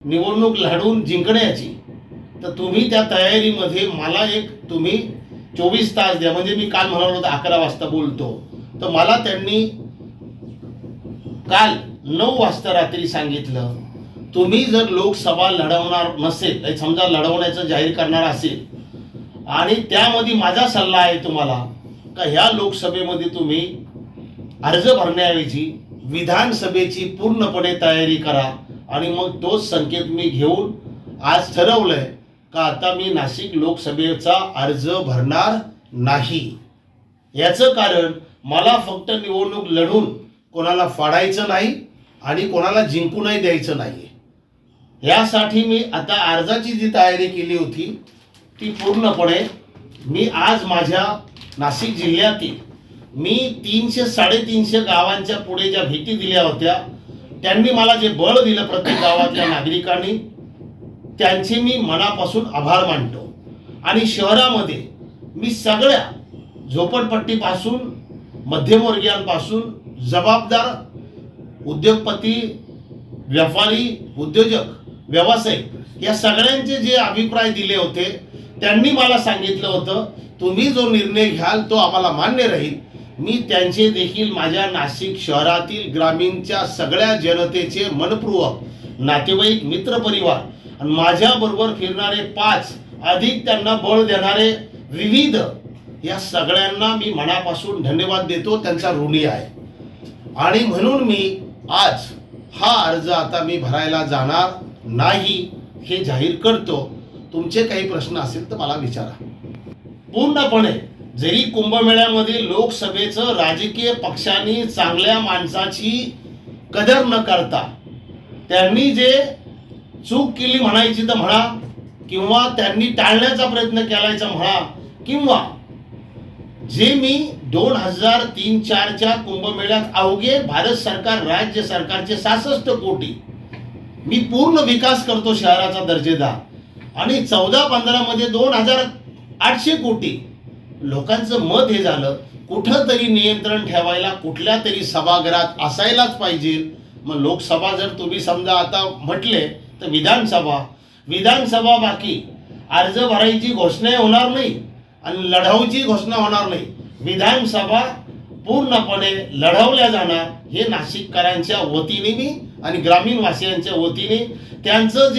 निवडणूक लढून जिंकण्याची तर तुम्ही त्या तयारीमध्ये मला एक तुम्ही चोवीस तास द्या. म्हणजे मी काल म्हणालो होतो अकरा वाजता बोलतो. तर मला त्यांनी काल नऊ वाजता रात्री सांगितलं तुम्ही जर लोकसभा लढवणार नसेल समजा लढवण्याचं जाहीर करणार असेल आणि त्यामध्ये माझा सल्ला आहे तुम्हाला का ह्या लोकसभेमध्ये तुम्ही अर्ज भरण्याऐवजी विधानसभेची पूर्णपणे तयारी करा. आणि मग तोच संकेत मी घेऊन आज ठरवलंय का आता मी नाशिक लोकसभेचा अर्ज भरणार नाही. याचं कारण मला फक्त निवडणूक लढून कोणाला फाडायचं नाही आणि कोणाला जिंकूनही द्यायचं नाही यासाठी मी आता अर्जाची जी तयारी केली होती ती पूर्णपणे मी आज माझ्या नाशिक जिल्ह्यातील मी तीनशे साडेतीनशे गावांच्या पुढे ज्या भेटी दिल्या होत्या त्यांनी मला जे बळ दिलं प्रत्येक गावातल्या नागरिकांनी त्यांचे मी मनापासून आभार मानतो. आणि शहरामध्ये मी सगळ्या झोपडपट्टीपासून मध्यमवर्गीयांपासून जबाबदार उद्योगपती व्यापारी उद्योजक व्यावसायिक या सगळ्यांचे जे अभिप्राय दिले होते त्यांनी मला सांगितलं होतं तुम्ही जो निर्णय घ्याल तो आम्हाला मान्य राहील. मी त्यांचे देखील माझ्या नाशिक शहरातील ग्रामीणच्या सगळ्या जनतेचे मनपूर्वक नातेवाईक मित्रपरिवार आणि माझ्याबरोबर फिरणारे पाच अधिक त्यांना बळ देणारे विविध या सगळ्यांना मी मनापासून धन्यवाद देतो. त्यांचा ऋणी आहे. आणि म्हणून मी आज हा अर्ज आता मी भरायला जाणार नाही हे जाहीर करतो. तुमचे काही प्रश्न असेल तर मला विचारा. पूर्णपणे जरी कुंभमेळ्यामध्ये लोकसभेचं राजकीय पक्षांनी चांगल्या माणसाची कदर न करता त्यांनी जे चूक केली म्हणायची तर म्हणा किंवा त्यांनी टाळण्याचा प्रयत्न केलायचा म्हणा किंवा जे मी दोन हजार तीन चारच्या कुंभमेळ्यात अवघे भारत सरकार राज्य सरकारचे सहासष्ट कोटी मी पूर्ण विकास करतो शहराचा दर्जेदार. आणि चौदा पंधरा मध्ये दोन हजार आठशे कोटी लोकांचं मत हे झालं कुठं तरी नियंत्रण ठेवायला कुठल्या तरी सभागृहात असायलाच पाहिजे. मग लोकसभा जर तुम्ही समजा आता म्हटले तर विधानसभा विधानसभा बाकी. अर्ज भरायची घोषणा होणार नाही आणि लढाऊची घोषणा होणार नाही. विधानसभा पूर्णपणे लढवल्या जाणार हे नाशिककरांच्या वतीने मी आणि ग्रामीण वासियांच्या वतीने. त्यांचं जे